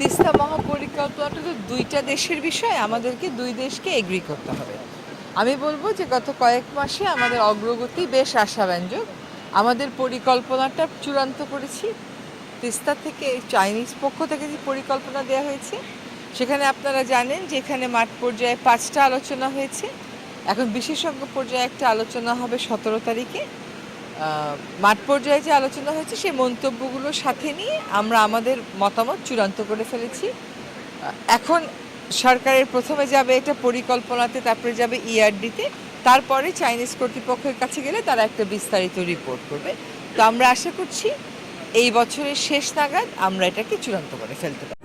তিস্তা মহাপরিকল্পনাটা তো দুইটা দেশের বিষয়, আমাদেরকে দুই দেশকে এগ্রি করতে হবে। আমি বলব যে গত কয়েক মাসে আমাদের অগ্রগতি বেশ আশাব্যঞ্জক। আমাদের পরিকল্পনাটা চূড়ান্ত করেছি। তিস্তা থেকে চাইনিজ পক্ষ থেকে যে পরিকল্পনা দেওয়া হয়েছে, সেখানে আপনারা জানেন যে এখানে মাঠ পর্যায়ে পাঁচটা আলোচনা হয়েছে। এখন বিশেষজ্ঞ পর্যায়ে একটা আলোচনা হবে সতেরো তারিখে। মাঠ পর্যায়ে যে আলোচনা হয়েছে, সেই মন্তব্যগুলোর সাথে নিয়ে আমরা আমাদের মতামত চূড়ান্ত করে ফেলেছি। এখন সরকারের প্রথমে যাবে এটা পরিকল্পনাতে, তারপরে যাবে ইআরডিতে তারপরে চাইনিজ কর্তৃপক্ষের কাছে গেলে তারা একটা বিস্তারিত রিপোর্ট করবে। তো আমরা আশা করছি, এই বছরের শেষ নাগাদ আমরা এটাকে চূড়ান্ত করে ফেলতে পারি